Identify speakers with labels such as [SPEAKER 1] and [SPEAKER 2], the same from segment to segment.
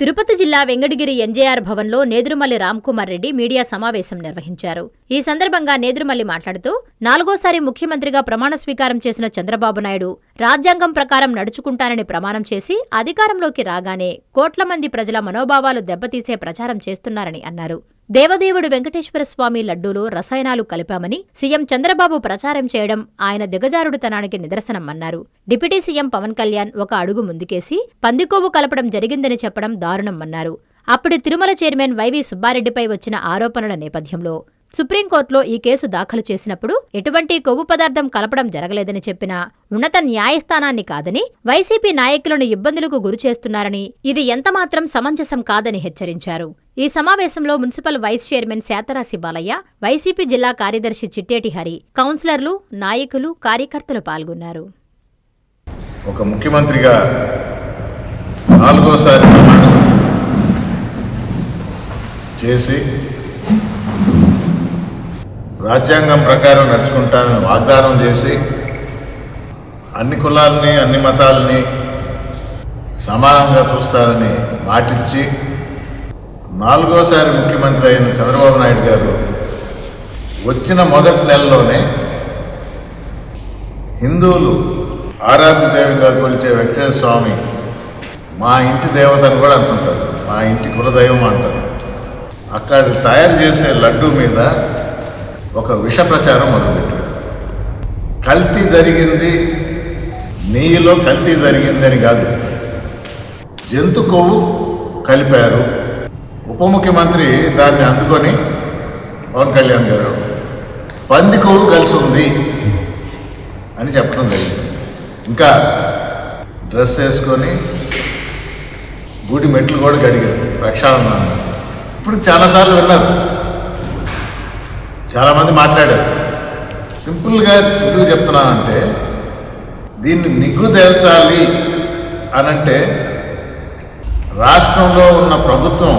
[SPEAKER 1] తిరుపతి జిల్లా వెంకటగిరి ఎన్జేఆర్ భవన్లో నేదురుమల్లి రామ్కుమార్ రెడ్డి మీడియా సమావేశం నిర్వహించారు. ఈ సందర్భంగా నేదురుమల్లి మాట్లాడుతూ నాలుగోసారి ముఖ్యమంత్రిగా ప్రమాణ స్వీకారం చేసిన చంద్రబాబు నాయుడు రాజ్యాంగం ప్రకారం నడుచుకుంటానని ప్రమాణం చేసి అధికారంలోకి రాగానే కోట్ల మంది ప్రజల మనోభావాలు దెబ్బతీసే ప్రచారం చేస్తున్నారని అన్నారు. దేవదేవుడు వెంకటేశ్వర స్వామి లడ్డూలో రసాయనాలు కలిపామని సీఎం చంద్రబాబు ప్రచారం చేయడం ఆయన దిగజారుడుతనానికి నిదర్శనమన్నారు. డిప్యూటీ సీఎం పవన్ కళ్యాణ్ ఒక అడుగు ముందుకేసి పందికొవ్వు కలపడం జరిగిందని చెప్పడం దారుణమన్నారు అప్పటి తిరుమల చైర్మన్ వైవి సుబ్బారెడ్డిపై వచ్చిన ఆరోపణల నేపథ్యంలో సుప్రీంకోర్టులో ఈ కేసు దాఖలు చేసినప్పుడు ఎటువంటి కొవ్వు పదార్థం కలపడం జరగలేదని చెప్పిన ఉన్నత న్యాయస్థానాన్ని కాదని వైసీపీ నాయకులను ఇబ్బందులకు గురిచేస్తున్నారని ఇది ఎంతమాత్రం సమంజసం కాదని హెచ్చరించారు. ఈ సమావేశంలో మున్సిపల్ వైస్ చైర్మన్ శాతరాశి బాలయ్య వైసీపీ జిల్లా కార్యదర్శి చిట్టేటి హరి కౌన్సిలర్లు నాయకులు కార్యకర్తలు పాల్గొన్నారు.
[SPEAKER 2] ఒక ముఖ్యమంత్రిగా నాలుగోసారి చేసి రాజ్యాంగం ప్రకారం నడుచుకుంటానని వాగ్దానం చేసి అన్ని కులాలని అన్ని మతాలని సమానంగా చూస్తారని మాటిచ్చి నాలుగోసారి ముఖ్యమంత్రి అయిన చంద్రబాబు నాయుడు గారు వచ్చిన మొదటి నెలలోనే హిందువులు ఆరాధ్య దైవంగా కొలిచే వెంకటేశ్వర స్వామి మా ఇంటి దేవతను కూడా అనుకుంటారు మా ఇంటి కులదైవం అంటారు. అక్కడ తయారు చేసే లడ్డు మీద ఒక విష ప్రచారం కల్తీ జరిగింది నీలో కల్తీ జరిగిందని కాదు. జంతు కొవ్వు కలిపారు. ఉప ముఖ్యమంత్రి దాన్ని అందుకొని పవన్ కళ్యాణ్ గారు పంది కొవ్వు కలిసి ఉంది అని చెప్పడం జరిగింది. ఇంకా డ్రెస్ వేసుకొని గుడి మెట్లు కూడా కడిగారు. ప్రక్షాళన ఇప్పుడు చాలాసార్లు విన్నారు. చాలామంది మాట్లాడారు. సింపుల్గా ఎందుకు చెప్తున్నానంటే దీన్ని నిగ్గుదేల్చాలి అనంటే రాష్ట్రంలో ఉన్న ప్రభుత్వం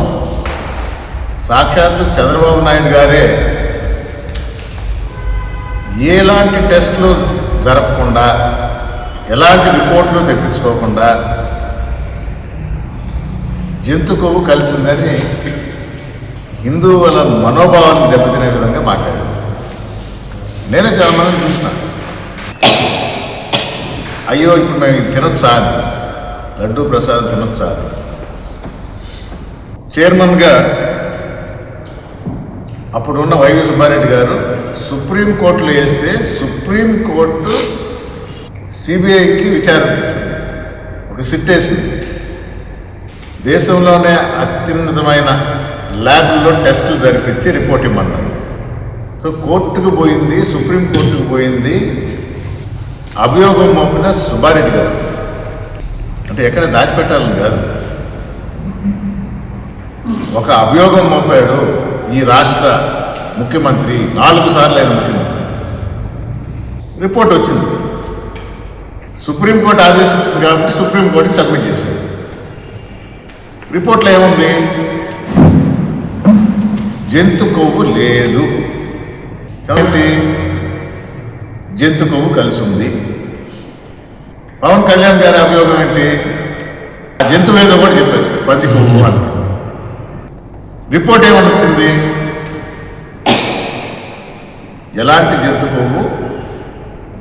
[SPEAKER 2] సాక్షాత్తు చంద్రబాబు నాయుడు గారే ఎలాంటి టెస్టులు జరపకుండా ఎలాంటి రిపోర్ట్లు తెప్పించుకోకుండా జంతు కొవ్వు కలిసిందని హిందువుల మనోభావాన్ని దెబ్బతినే విధంగా మాట్లాడారు. నేనే చాలా మందిని చూసిన. అయ్యో ఇప్పుడు మేము తినొచ్చా? లడ్డు ప్రసాద్ తినొచ్చా? చైర్మన్గా అప్పుడున్న వైవి సుబ్బారెడ్డి గారు సుప్రీంకోర్టులో వేస్తే సుప్రీంకోర్టు సిబిఐకి విచారించింది ఒక సిట్ వేసింది. దేశంలోనే అత్యున్నతమైన ల్యాబ్లో టెస్టులు జరిపించి రిపోర్ట్ ఇమ్మన్నారు. సో కోర్టుకు పోయింది సుప్రీంకోర్టుకు పోయింది. అభియోగం మోపిన సుబ్బారెడ్డి గారు. అంటే ఎక్కడ దాచిపెట్టాలని కాదు. ఒక అభియోగం మోపాడు ఈ రాష్ట్ర ముఖ్యమంత్రి నాలుగు సార్లు అయిన ముఖ్యమంత్రి. రిపోర్ట్ వచ్చింది. సుప్రీంకోర్టు ఆదేశించింది కాబట్టి సుప్రీంకోర్టుకి సబ్మిట్ చేశారు రిపోర్ట్లో ఏముంది? జంతు కొవ్వు లేదు. కాబట్టి జంతు కొవ్వు కలిసి ఉంది పవన్ కళ్యాణ్ గారి అభియోగం ఏంటి? ఆ జంతువు ఏదో కూడా చెప్పేసి పంది కొవ్వు అని. రిపోర్ట్ ఏమని వచ్చింది? ఎలాంటి జంతు కొవ్వు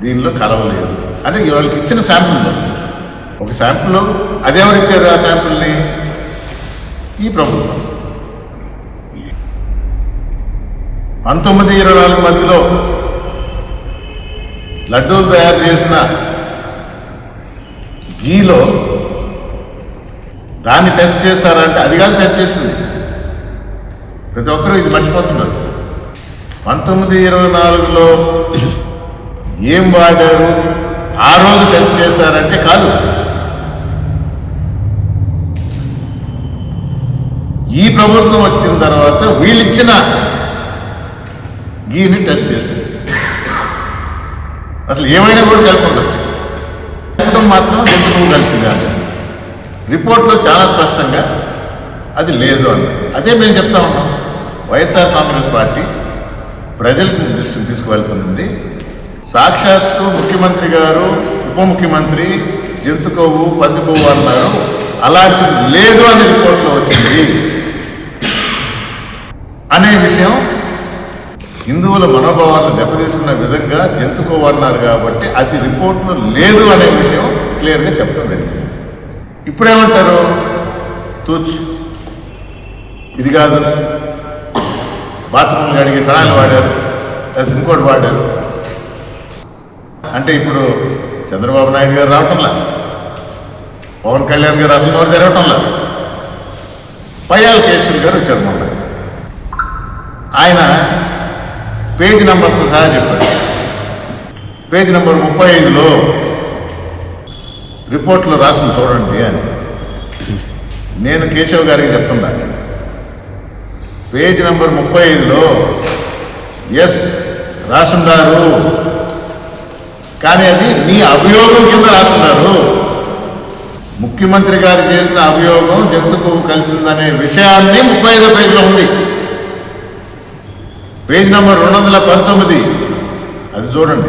[SPEAKER 2] దీనిలో కలవలేదు అంటే వాళ్ళకి ఇచ్చిన శాంపుల్లో ఒక శాంపుల్ అదెవరు ఇచ్చారు ఆ శాంపుల్ని? ఈ ప్రభుత్వం. పంతొమ్మిది ఇరవై నాలుగు మధ్యలో లడ్డూలు తయారు చేసిన గీలో దాన్ని టెస్ట్ చేశారంటే అది కాదు టెస్ట్ చేసింది. ప్రతి ఒక్కరూ ఇది మర్చిపోతున్నారు. పంతొమ్మిది ఇరవై నాలుగులో ఏం వాడారు? ఆ రోజు టెస్ట్ చేశారంటే కాదు. ఈ ప్రభుత్వం వచ్చిన తర్వాత వీళ్ళిచ్చిన గీని టెస్ట్ చేసింది అసలు ఏమైనా కూడా కలుపుకోవచ్చు కలపడం మాత్రం జంతువు కలిసింది అని రిపోర్ట్లో చాలా స్పష్టంగా అది లేదు అని అదే మేము చెప్తా ఉన్నాం. వైఎస్ఆర్ కాంగ్రెస్ పార్టీ ప్రజలకు దృష్టికి తీసుకువెళ్తుంది. సాక్షాత్తు ముఖ్యమంత్రి గారు ఉప ముఖ్యమంత్రి జంతుకోవు పందుకోవు అన్నారు. అలాంటిది లేదు అనే రిపోర్ట్లో వచ్చింది. అనే విషయం హిందువుల మనోభావాలను దెబ్బతీస్తున్న విధంగా జంతుకోవన్నారు కాబట్టి అది రిపోర్ట్లో లేదు అనే విషయం క్లియర్గా చెప్పడం జరిగింది. ఇప్పుడేమంటారు? తూచ్. ఇది కాదు. బాత్రూమ్ అడిగే కణాలు వాడారు. లేదా ఇంకోటి వాడారు. అంటే ఇప్పుడు చంద్రబాబు నాయుడు గారు రావటంలా? పవన్ కళ్యాణ్ గారు అసలు నోరు జరగటంలా? పయ్యాల కేశవ్ గారు వచ్చారు మొన్న. ఆయన పేజ్ నెంబర్తో సహా చెప్పండి. పేజ్ నెంబర్ ముప్పై ఐదులో రిపోర్ట్లో రాసిన చూడండి అని. నేను కేశవ్ గారికి చెప్తున్నా. పేజ్ నెంబర్ ముప్పై ఐదులో ఎస్ రాసున్నారు కానీ అది మీ అభియోగం కింద రాస్తున్నారు ముఖ్యమంత్రి గారు చేసిన అభియోగం జంతుకు కలిసిందనే విషయాన్ని ముప్పై ఐదో పేజీలో ఉంది. పేజ్ నెంబర్ రెండు వందల పంతొమ్మిది. అది చూడండి.